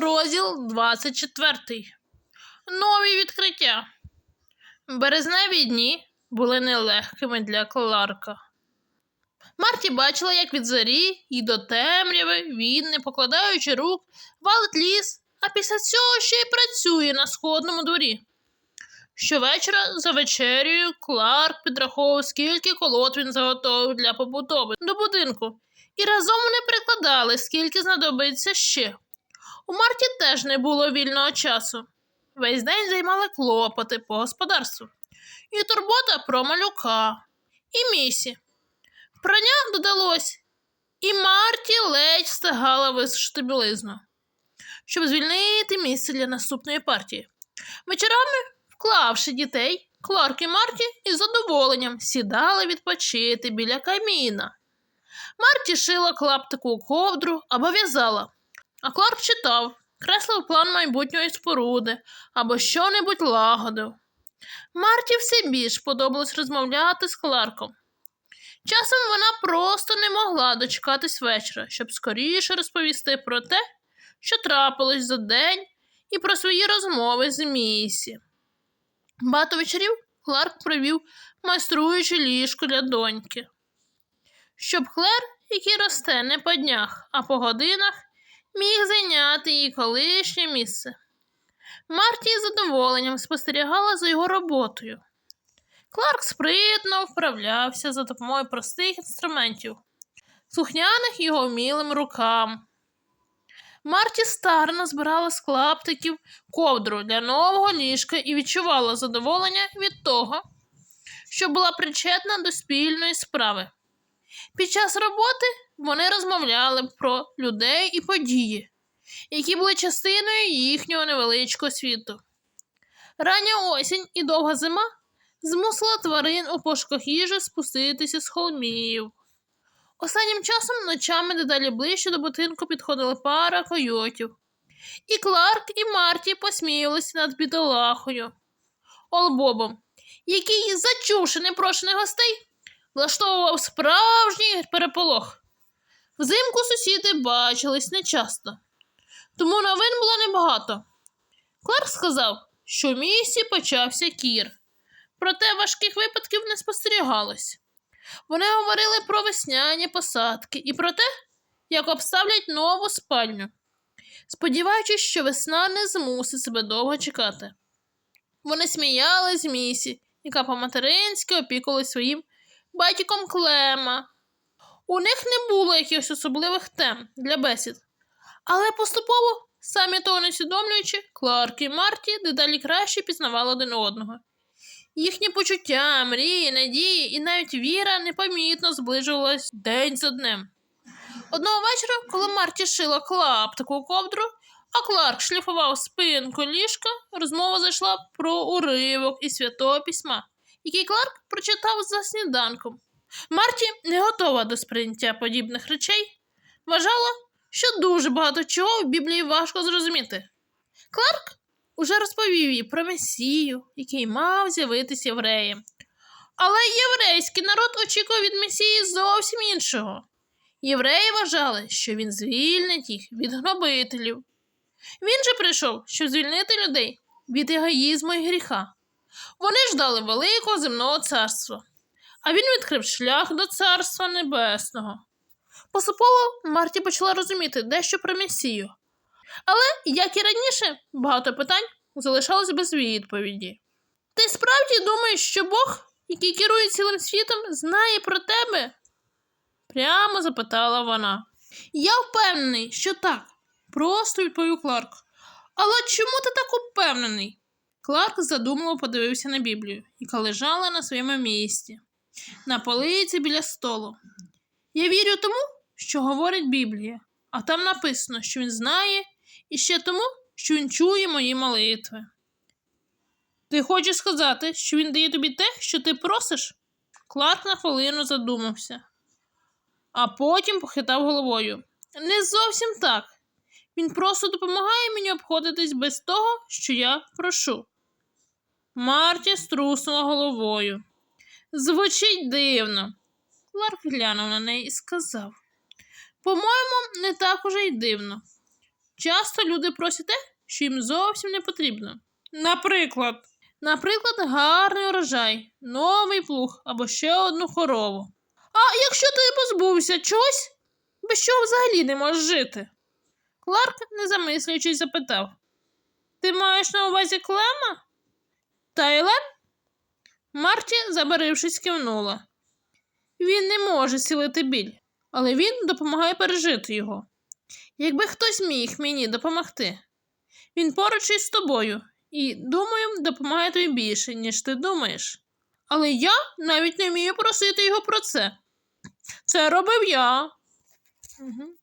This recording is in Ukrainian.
Розділ 24. Нові відкриття. Березневі дні були нелегкими для Кларка. Марті бачила, як від зорі і до темряви він, не покладаючи рук, валить ліс, а після цього ще й працює на сходному дворі. Щовечора за вечерею Кларк підраховував, скільки колод він заготовив для побудови до будинку, і разом вони прикладали, скільки знадобиться ще. У Марті теж не було вільного часу. Весь день займали клопоти по господарству. І турбота про малюка, і місі. Прання додалось, і Марті ледь встигала висушити білизну, щоб звільнити місце для наступної партії. Вечорами, вклавши дітей, Кларк і Марті із задоволенням сідали відпочити біля каміна. Марті шила клаптику ковдру або в'язала. А Кларк читав, креслив план майбутньої споруди або що-небудь лагодив. Марті все більш подобалось розмовляти з Кларком. Часом вона просто не могла дочекатись вечора, щоб скоріше розповісти про те, що трапилось за день, і про свої розмови з Місі. Багато вечорів Кларк провів, майструючи ліжко для доньки. Щоб Клер, який росте не по днях, а по годинах, міг зайняти її колишнє місце. Марті із задоволенням спостерігала за його роботою. Кларк спритно вправлявся за допомогою простих інструментів, слухняних його вмілим рукам. Марті старно збирала з клаптиків ковдру для нового ліжка і відчувала задоволення від того, що була причетна до спільної справи. Під час роботи вони розмовляли про людей і події, які були частиною їхнього невеличкого світу. Рання осінь і довга зима змусила тварин у пошуках їжі спуститися з холмів. Останнім часом ночами дедалі ближче до будинку підходила пара койотів. І Кларк, і Марті посміялися над бідолахою. Олбобом, який, зачувши непрошених гостей, влаштовував справжній переполох. Взимку сусіди бачились нечасто, тому новин було небагато. Кларк сказав, що в місті почався кір, проте важких випадків не спостерігалось. Вони говорили про весняні посадки і про те, як обставлять нову спальню, сподіваючись, що весна не змусить себе довго чекати. Вони сміялись місі, яка по-материнськи опікувалась своїм батьком Клема. У них не було якихось особливих тем для бесід, але поступово, самі того не усвідомлюючи, Кларк і Марті дедалі краще пізнавали один одного. Їхні почуття, мрії, надії і навіть віра непомітно зближувалась день за днем. Одного вечора, коли Марті шила клаптику ковдру, а Кларк шліфував спинку ліжка, розмова зайшла про уривок із святого письма, який Кларк прочитав за сніданком. Марті, не готова до сприйняття подібних речей, вважала, що дуже багато чого в Біблії важко зрозуміти. Кларк уже розповів їй про Месію, який мав з'явитися євреєм. Але єврейський народ очікував від Месії зовсім іншого. Євреї вважали, що він звільнить їх від гнобителів. Він же прийшов, щоб звільнити людей від егоїзму і гріха. Вони ждали великого земного царства, а він відкрив шлях до царства небесного. Поступово Марті почала розуміти дещо про Месію. Але, як і раніше, багато питань залишалось без відповіді. Ти справді думаєш, що Бог, який керує цілим світом, знає про тебе? прямо запитала вона. Я впевнений, що так, просто відповів Кларк. Але чому ти так упевнений? Кларк задумливо подивився на Біблію, яка лежала на своєму місці, на полиці біля столу. Я вірю тому, що говорить Біблія, а там написано, що він знає, і ще тому, що він чує мої молитви. Ти хочеш сказати, що він дає тобі те, що ти просиш? Кларк на хвилину задумався, а потім похитав головою. Не зовсім так. Він просто допомагає мені обходитись без того, що я прошу. Марті струснула головою. Звучить дивно. Кларк глянув на неї і сказав: По-моєму, не так уже й дивно. Часто люди просять те, що їм зовсім не потрібно. Наприклад, наприклад, гарний урожай, новий плуг або ще одну корову. А якщо ти позбувся чогось, без чого взагалі не можеш жити? Кларк, не замислюючись, запитав: Ти маєш на увазі Клема? Тайлен? Марті, забарившись, кивнула. Він не може зцілити біль, але він допомагає пережити його. Якби хтось міг мені допомогти, він поруч із тобою і, думаю, допомагає тобі більше, ніж ти думаєш. Але я навіть не вмію просити його про це. Це робив я. Угу.